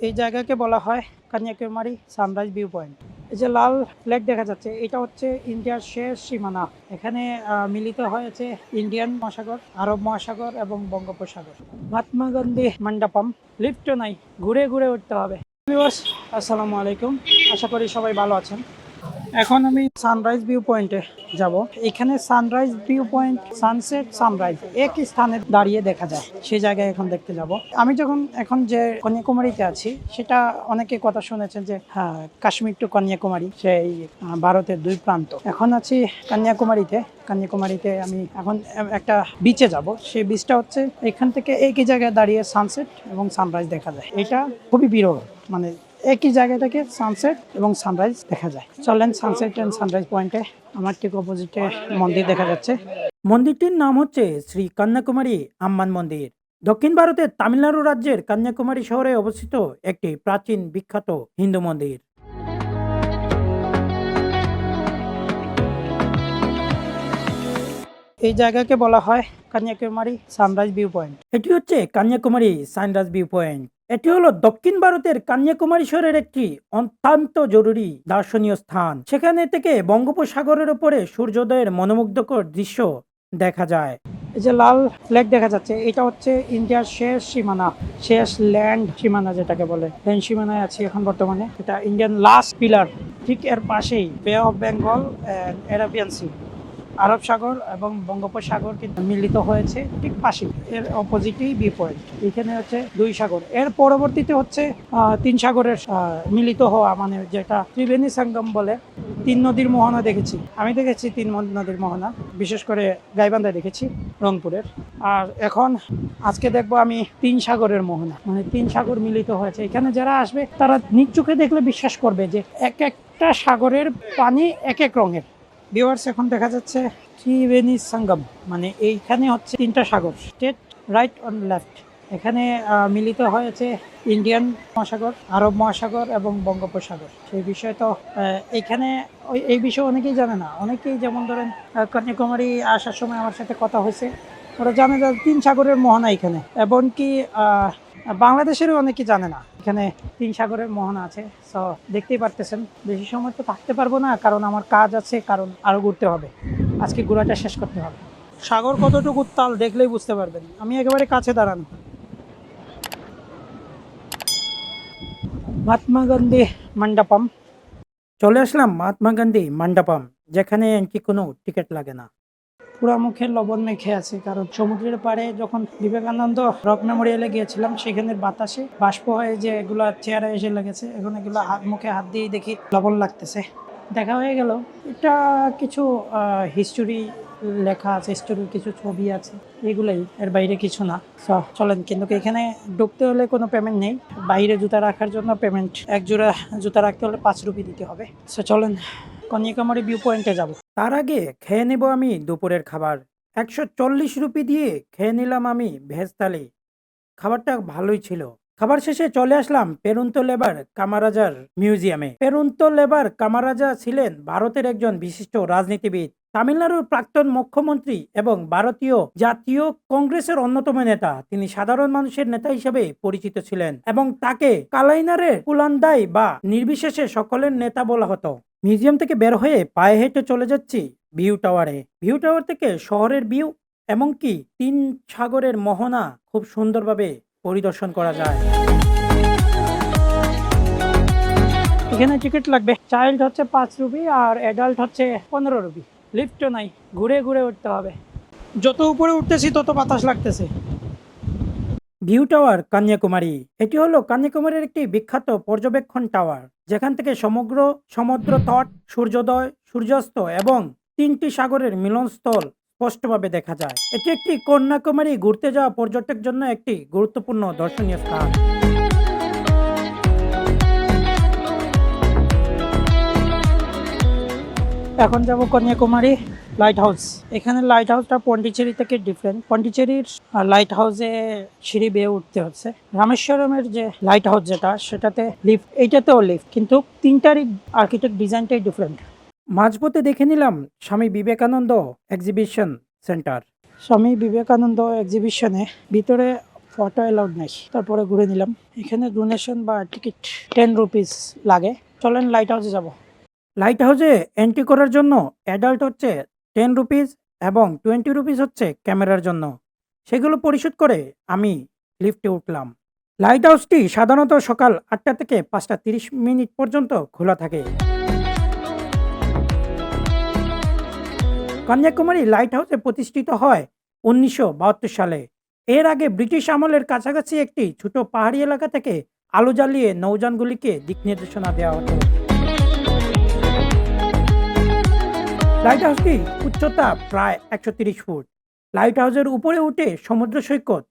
এই জায়গাকে বলা হয় কন্যাকুমারী সানরাইজ ভিউ পয়েন্ট এই যে লাল ফ্ল্যাগ দেখা যাচ্ছে, এটা হচ্ছে ইন্ডিয়ার শেষ সীমানা। এখানে মিলিত হয়েছে ইন্ডিয়ান মহাসাগর, আরব মহাসাগর এবং বঙ্গোপসাগর। মহাত্মা গান্ধী মণ্ডপম লিফটও নাই, ঘুরে ঘুরে উঠতে হবে। আসসালামু আলাইকুম। আশা করি সবাই ভালো আছেন। এখন আমি সানরাইজ ভিউ পয়েন্টে যাব। এখানে sunrise view point sunset sunrise একই স্থানে দাঁড়িয়ে দেখা যায়। সেই জায়গায় এখন দেখতে যাব। আমি যখন এখন যে কন্যাকুমারীতে আছি, সেটা অনেকে কথা শুনেছেন যে হ্যাঁ কাশ্মীর টু কন্যাকুমারী, সেই ভারতের দুই প্রান্ত। এখন আছি কন্যাকুমারীতে। কন্যাকুমারীতে আমি এখন একটা বিচে যাব। সেই বিচটা হচ্ছে এখান থেকে একই জায়গায় দাঁড়িয়ে সানসেট এবং সানরাইজ দেখা যায়। এটা খুবই বিরল। মানে একই জায়গা থেকে সানসেট এবং সানরাইজ দেখা যায়। চলেন সানসেট অ্যান্ড সানরাইজ পয়েন্টে আমার ঠিক অপোজিটে মন্দির দেখা যাচ্ছে। মন্দিরটির নাম হচ্ছে শ্রী কন্যাকুমারী আম্মান মন্দির। দক্ষিণ ভারতের তামিলনাড়ু রাজ্যের কন্যাকুমারী শহরে অবস্থিত একটি প্রাচীন বিখ্যাত হিন্দু মন্দির। এই জায়গাকে বলা হয় কন্যাকুমারী সানরাইজ ভিউ পয়েন্ট এটি হচ্ছে কন্যাকুমারী সানরাইজ ভিউ পয়েন্ট এটি হলো দক্ষিণ ভারতের কন্যাকুমারী শহরের একটি অত্যন্ত জরুরি দর্শনীয় স্থান। সেখানে থেকে বঙ্গোপসাগরের উপরে সূর্যোদয়ের মনোমুগ্ধকর দৃশ্য দেখা যায়। এই যে লাল ফ্ল্যাগ দেখা যাচ্ছে, এটা হচ্ছে ইন্ডিয়ার শেষ সীমানা, শেষ ল্যান্ড সীমানা যেটাকে বলে। ল্যান্ড সীমানায় আছে এখন বর্তমানে। এটা ইন্ডিয়ান লাস্ট পিলার ঠিক এর পাশেই Bay of Bengal Arabian Sea আরব সাগর এবং বঙ্গোপসাগর মিলিত হয়েছে, ঠিক পাশে। এর অপোজিটেই বি পয়েন্ট এখানে হচ্ছে দুই সাগর। এর পরবর্তীতে হচ্ছে তিন সাগরের মিলিত হওয়া মানে যেটা ত্রিবেণী সঙ্গম বলে। তিন নদীর মোহনা দেখেছি। আমি দেখেছি তিন নদীর মোহনা। বিশেষ করে গাইবান্ধায় দেখেছি, রংপুরের। আর এখন আজকে দেখব আমি তিন সাগরের মোহনা। মানে তিন সাগর মিলিত হয়েছে। এখানে যারা আসবে, তারা নিজ চোখে দেখলে বিশ্বাস করবে যে এক একটা সাগরের পানি এক এক রঙের। ভিউয়ার্স এখন দেখা যাচ্ছে ত্রিবেণী সঙ্গম মানে এইখানে হচ্ছে তিনটা সাগর স্টেট রাইট অন লেফট এখানে মিলিত হয়েছে ইন্ডিয়ান মহাসাগর, আরব মহাসাগর এবং বঙ্গোপসাগর। সেই বিষয়ে তো এখানে এই বিষয়ে অনেকেই জানে না। অনেকেই যেমন ধরেন কন্যাকুমারী আসার সময় আমার সাথে কথা হয়েছে, ওরা জানে যে তিন সাগরের মোহনা এখানে। এবং কি বাংলাদেশেরও অনেকে জানে না। এখানে তিন সাগরের মোহনা আছে। সো দেখতেই পারতেছেন, বেশি সময় তো থাকতে পারব না, কারণ আমার কাজ আছে, কারণ আরও ঘুরতে হবে। আজকে ঘোরাটা শেষ করতে হবে। সাগর কতটুকু উত্তাল দেখলেই বুঝতে পারবেন। আমি একেবারে কাছে দাঁড়ানো। মহাত্মা গান্ধী মণ্ডপম। চলে আসলাম মহাত্মা গান্ধী মণ্ডপম, যেখানে কি কোনো টিকিট লাগে না। পুরা মুখে লবণ মেখে আছে, কারণ সমুদ্রের পাড়ে যখন বিবেকানন্দ রক মেমোরিয়ালে গিয়েছিলাম, সেখানের বাতাসে বাষ্প হয়ে যে এগুলো চেয়ারে এসে লেগেছে, এখন এগুলো হাত, মুখে হাত দিয়ে দেখি লবণ লাগতেছে। দেখা হয়ে গেল, এটা কিছু হিস্টোরি লেখা আছে হিস্টোরির কিছু ছবি আছে, এগুলাই, এর বাইরে কিছু না। চলেন, কিন্তু এখানে ঢুকতে হলে কোনো পেমেন্ট নেই, বাইরে জুতা রাখার জন্য পেমেন্ট এক জোড়া জুতা রাখতে হলে পাঁচ রুপি দিতে হবে। সো চলেন কন্যাকুমারী ভিউ পয়েন্টে যাব। তার আগে খেয়ে নেব আমি দুপুরের খাবার। একশো চল্লিশ রুপি দিয়ে খেয়ে নিলাম আমি ভেজ থালি। খাবারটা ভালোই ছিল। খাবার শেষে চলে আসলাম পেরুন্ত লেবার কামারাজার মিউজিয়ামে। পেরুন্ত লেবার কামারাজা ছিলেন ভারতের একজন বিশিষ্ট রাজনীতিবিদ, তামিলনাড়ুর প্রাক্তন মুখ্যমন্ত্রী এবং ভারতীয় জাতীয় কংগ্রেসের অন্যতম নেতা। তিনি সাধারণ মানুষের নেতা হিসেবে পরিচিত ছিলেন এবং তাকে কালাইনারের কুলান্দাই বা নির্বিশেষে সকলের নেতা বলা হতো। মিউজিয়াম থেকে বের হয়ে পায়ে হেঁটে চলে যাচ্ছি ভিউ টাওয়ারে। ভিউ টাওয়ার থেকে শহরের ভিউ এমনকি তিন সাগরের মোহনা খুব সুন্দরভাবে পরিদর্শন করা যায়। এখানে টিকিট লাগবে। চাইল্ড হচ্ছে পাঁচ রুপি আর অ্যাডাল্ট হচ্ছে পনেরো রুপি। লিফটও নাই, ঘুরে ঘুরে উঠতে হবে। যত উপরে উঠতেছি তত বাতাস লাগতেছে। View tower, Kanyakumari. এটি হলো কন্যাকুমারীর একটি বিখ্যাত পর্যবেক্ষণ টাওয়ার, যেখান থেকে সমগ্র সমুদ্র তট, সূর্যোদয়, সূর্যাস্ত এবং তিনটি সাগরের মিলনস্থল স্পষ্টভাবে দেখা যায়। এটি একটি কন্যাকুমারী ঘুরতে যাওয়া পর্যটকের জন্য একটি গুরুত্বপূর্ণ দর্শনীয় স্থান। এখন যাব কন্যাকুমারী। লাইট হাউস এখানে লাইট হাউসটা পন্ডিচেরি থেকে ডিফারেন্ট পন্ডিচেরির লাইট হাউসে সিঁড়ি বেয়ে উঠতে হচ্ছে। রামেশ্বরমের যে লাইট হাউস যেটা, সেটাতে লিফট এইটাতেও লিফট কিন্তু তিনটারই আর্কিটেক্ট ডিজাইনটাই ডিফারেন্ট মাঝপথে দেখে নিলাম স্বামী বিবেকানন্দ এক্সিবিশন সেন্টার স্বামী বিবেকানন্দ এক্সিবিশনে ভিতরে ফটো অ্যালাউড নেই। তারপরে ঘুরে নিলাম। এখানে ডোনেশন বা টিকিট টেন রুপিস লাগে। চলেন লাইট হাউসে যাব। লাইট হাউসে এন্ট্রি করার জন্য অ্যাডাল্ট হচ্ছে টেন রুপিস এবং টোয়েন্টি রুপিস হচ্ছে ক্যামেরার জন্য। সেগুলো পরিশোধ করে আমি লিফটে উঠলাম। লাইট হাউসটি সাধারণত সকাল আটটা থেকে পাঁচটা তিরিশ মিনিট পর্যন্ত খোলা থাকে। কন্যাকুমারী লাইট হাউসে প্রতিষ্ঠিত হয় উনিশশো বাহাত্তর সালে। এর আগে ব্রিটিশ আমলের কাছাকাছি একটি ছোট পাহাড়ি এলাকা থেকে আলো জ্বালিয়ে নৌযানগুলিকে দিক নির্দেশনা দেওয়া হতো। লাইট হাউসটি উচ্চতা প্রায় একশো তিরিশ ফুট। লাইট হাউসের উপরে উঠে সমুদ্র সৈকত,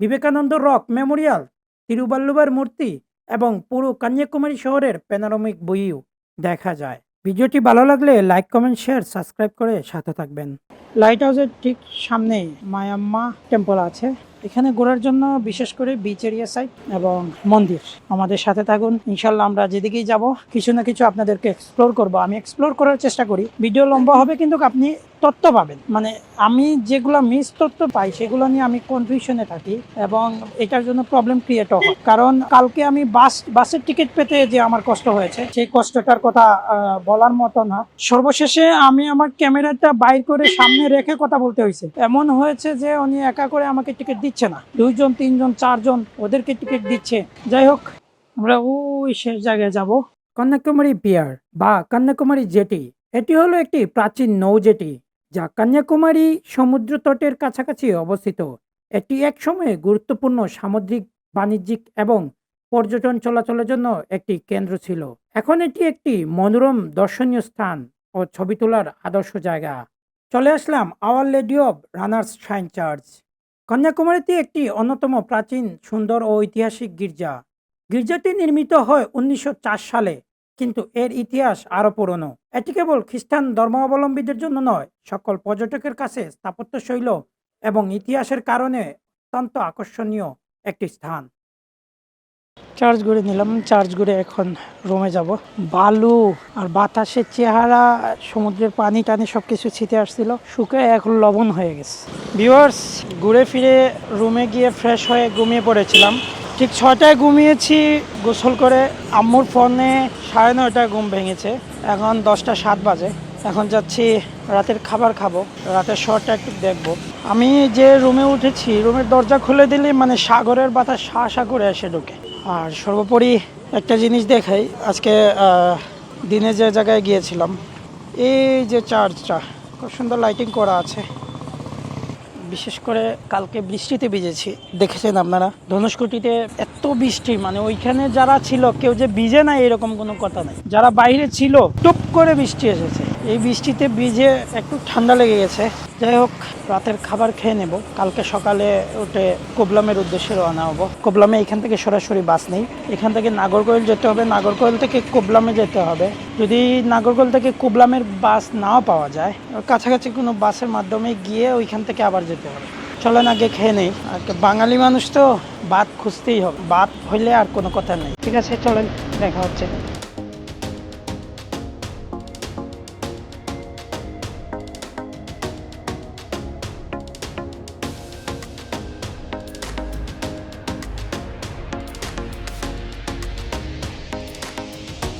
বিবেকানন্দ রক মেমোরিয়াল, তিরুবাল্লুবার মূর্তি এবং পুরো কন্যাকুমারী শহরের প্যানারমিক বইও দেখা যায়। ভিডিওটি ভালো লাগলে লাইক কমেন্ট শেয়ার সাবস্ক্রাইব করে সাথে থাকবেন। লাইট হাউসের ঠিক সামনে মায়াম্মা টেম্পল আছে। এখানে ঘোরার জন্য বিশেষ করে বিচ এরিয়া সাইড এবং মন্দির। আমাদের সাথে থাকুন ইনশাল্লাহ আমরা যেদিকেই যাব, কিছু না কিছু আপনাদেরকে এক্সপ্লোর করব। আমি এক্সপ্লোর করার চেষ্টা করি। ভিডিও লম্বা হবে, কিন্তু আপনি তথ্য পাবেন। মানে আমি যেগুলো মিস তথ্য পাই, সেগুলো নিয়ে আমি কনফিউশনে থাকি এবং এটার জন্য প্রবলেম ক্রিয়েট হয়। কারণ কালকে আমি বাস, বাসের টিকিট পেতে যে আমার কষ্ট হয়েছে, সেই কষ্টটার কথা বলার মতো না। সর্বশেষে আমি আমার ক্যামেরাটা বাইর করে সামনে রেখে কথা বলতে হয়েছে। এমন হয়েছে যে উনি একা করে আমাকে টিকিট দিচ্ছে না। দুইজন, তিনজন, চারজন ওদেরকে টিকিট দিচ্ছে। যাই হোক, আমরা ওই শেষ জায়গায় যাব। কন্যাকুমারী পিয়ার বা কন্যাকুমারী জেটি এটি হলো একটি প্রাচীন নৌ জেটি যা কন্যাকুমারী সমুদ্র তটের কাছাকাছি অবস্থিত। এটি একসময়ে গুরুত্বপূর্ণ সামুদ্রিক বাণিজ্যিক এবং পর্যটন চলাচলের জন্য একটি কেন্দ্র ছিল। এখন এটি একটি মনোরম, দর্শনীয় স্থান ও ছবি তোলার আদর্শ জায়গা। চলে আসলাম our lady of ransom shrine church. কন্যাকুমারীতে একটি অন্যতম প্রাচীন, সুন্দর ও ঐতিহাসিক গির্জা। গির্জাটি নির্মিত হয় উনিশশো চার সালে। কিন্তু এর ইতিহাস আরও পুরনো। এটি কেবল খ্রিস্টান ধর্মাবলম্বীদের জন্য নয়, সকল পর্যটকের কাছে স্থাপত্য শৈল এবং ইতিহাসের কারণে অত্যন্ত আকর্ষণীয় একটি স্থান। চার্জ ঘুরে নিলাম। চার্জ ঘুরে এখন রুমে যাব। বালু আর বাতাসের চেহারা, সমুদ্রের পানি টানি সব কিছু ছিটে আসছিল। শুকায় এখন লবণ হয়ে গেছে। ভিউয়ার্স, ঘুরে ফিরে রুমে গিয়ে ফ্রেশ হয়ে ঘুমিয়ে পড়েছিলাম। ঠিক ছটায় ঘুমিয়েছি, গোসল করে আম্মুর ফোনে সাড়ে নয়টায় ঘুম ভেঙেছে। এখন দশটা সাত বাজে। এখন যাচ্ছি রাতের খাবার খাব, রাতের শহরটা একটু দেখব। আমি যে রুমে উঠেছি, রুমের দরজা খুলে দিলে মানে সাগরের বাতাস শা শা করে এসে ঢুকে। আর সর্বোপরি একটা জিনিস দেখাই, আজকে দিনে যে জায়গায় গিয়েছিলাম, এই যে চার্চটা, খুব সুন্দর লাইটিং করা আছে। বিশেষ করে কালকে বৃষ্টিতে ভিজেছি। দেখেছেন আপনারা? ধনুষ্কুটিতে এত বৃষ্টি মানে ওইখানে যারা ছিল, কেউ যে ভিজে না এরকম কোনো কথা নাই। যারা বাইরে ছিল, টুপ করে বৃষ্টি এসেছে। এই বৃষ্টিতে ভিজে একটু ঠান্ডা লেগে গেছে। যাই হোক, রাতের খাবার খেয়ে নেব। কালকে সকালে উঠে কোবলামের উদ্দেশ্যে রওনা হব। কোবলামে এখান থেকে সরাসরি বাস নেই। এখান থেকে নাগরকোয়েল যেতে হবে। নাগরকোয়েল থেকে কোবলামে যেতে হবে। যদি নাগরকোয়েল থেকে কোবলামের বাস নাও পাওয়া যায় কাছাকাছি কোনো বাসের মাধ্যমে গিয়ে ওইখান থেকে আবার যেতে হবে। চলেন আগে খেয়ে নেই। আর বাঙালি মানুষ তো ভাত খুঁজতেই হবে। ভাত হইলে আর কোনো কথা নেই। ঠিক আছে, চলেন, দেখা হচ্ছে।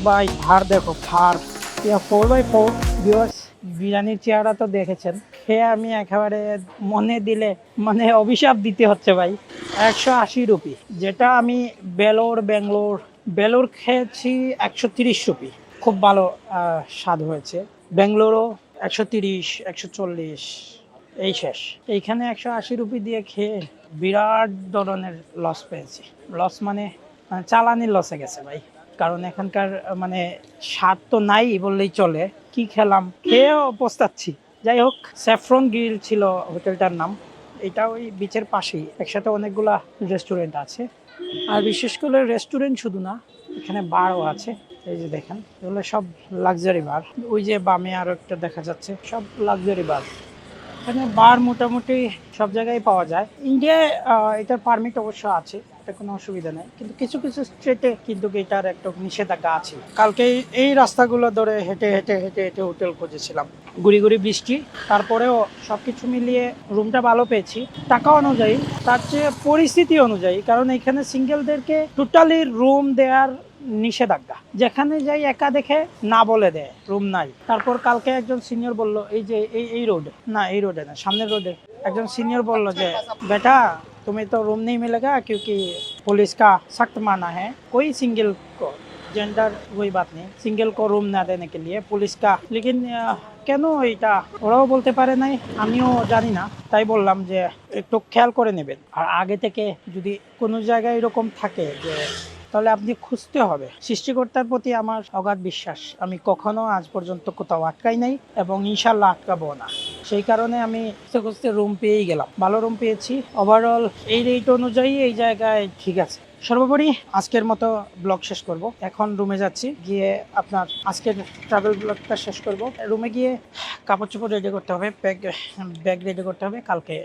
বাই ভার দেখো ইয়া ফোর বাই ফোর ভিউয়ার্স বিরিয়ানির চেহারা তো দেখেছেন। খেয়ে আমি একেবারে মনে দিলে মানে অভিশাপ দিতে হচ্ছে ভাই। একশো আশি রুপি, যেটা আমি বেলোর, ব্যাঙ্গালোর, বেলোর খেয়েছি একশো তিরিশ রুপি। খুব ভালো স্বাদ হয়েছে। ব্যাঙ্গালোরও একশো তিরিশ, একশো চল্লিশ, এই শেষ। এইখানে একশো আশি রুপি দিয়ে খেয়ে বিরাট ধরনের লস পেয়েছি। লস মানে মানে চালানির লসে গেছে ভাই। কারণ এখানকার মানে স্বাদ তো নাই বললেই চলে। কি খেলাম? খেয়েও পস্তাচ্ছি। যাই হোক, স্যাফ্রন গ্রিল ছিল হোটেলটার নাম। এটা ওই বিচের পাশেই। একসাথে অনেকগুলা রেস্টুরেন্ট আছে। আর বিশেষ করে রেস্টুরেন্ট শুধু না, এখানে বারও আছে। এই যে দেখেন, এগুলো সব লাক্সারি বার ওই যে বামে আরও একটা দেখা যাচ্ছে, সব লাক্সারি বার এখানে বার মোটামুটি সব জায়গায় পাওয়া যায়। ইন্ডিয়ায় এটার পারমিট অবশ্য আছে। এটা কোনো অসুবিধা নেই। কিন্তু কিছু কিছু স্ট্রেটে কিন্তু এটার একটা নিষেধাজ্ঞা আছে। কালকে এই রাস্তাগুলো ধরে হেঁটে হেঁটে হেঁটে হেঁটে হোটেল খুঁজেছিলাম। গুড়ি গুড়ি বৃষ্টি, তারপরেও সব কিছু মিলিয়ে রুমটা ভালো পেয়েছি। টাকা অনুযায়ী, তার চেয়ে পরিস্থিতি অনুযায়ী, কারণ এখানে সিঙ্গেলদেরকে টোটালি রুম দেওয়ার নিষেধাজ্ঞা। যেখানে যাই একা দেখে না বলে দেয় রুম নাই। তারপর কালকে একজন সিনিয়র বলল, এই যে, এই এই রোড না, এই রোডে না, সামনের রোডে একজন সিনিয়র বলল যে, বেটা तुम्हें तो रूम नहीं मिलेगा क्योंकि पुलिस का सख्त माना है कोई सिंगल को जेंडर वही बात नहीं सिंगल को रूम ना देने के लिए पुलिस का लेकिन আহ, কেন এটা ওরাও বলতে পারে নাই আমিও জানি না তাই বললাম যে একটু খেয়াল করে নেবেন আর আগে থেকে যদি কোনো জায়গায় এরকম থাকে যে তাহলে আপনি খুঁজতে হবে সৃষ্টিকর্তার প্রতি আমার অগাধ বিশ্বাস আমি কখনো আজ পর্যন্ত কোথাও আটকাই নাই এবং ইনশাল্লাহ আটকাবো না সেই কারণে আমি খুঁজতে খুঁজতে রুম পেয়েই গেলাম। ভালো রুম পেয়েছি। ওভারঅল এই রেট অনুযায়ী এই জায়গায় ঠিক আছে। সর্বোপরি আজকের মতো ব্লগ শেষ করব। এখন রুমে যাচ্ছি। গিয়ে আপনার আজকের ট্রাভেল ব্লগটা শেষ করব। রুমে গিয়ে কাপড় চোপড় রেডি করতে হবে। ব্যাগ ব্যাগ রেডি করতে হবে। কালকে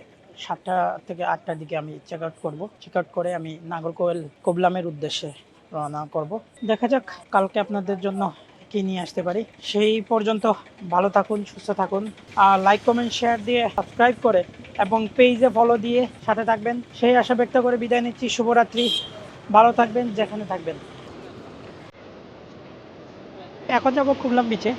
সাতটা থেকে আটটার দিকে আমি চেক আউট করব। চেক আউট করে আমি নাগরকোয়েল কোবলামের উদ্দেশ্যে রওনা করব। দেখা যাক কালকে আপনাদের জন্য কি নিয়ে আসতে পারি? সেই পর্যন্ত ভালো থাকুন, সুস্থ থাকুন। আর লাইক কমেন্ট শেয়ার দিয়ে সাবস্ক্রাইব করে এবং পেজে ফলো দিয়ে সাথে থাকবেন। সেই আশা ব্যক্ত করে বিদায় নিচ্ছি। শুভরাত্রি। ভালো থাকবেন, যেখানে থাকবেন। এখন যাব কুবলাম বিচে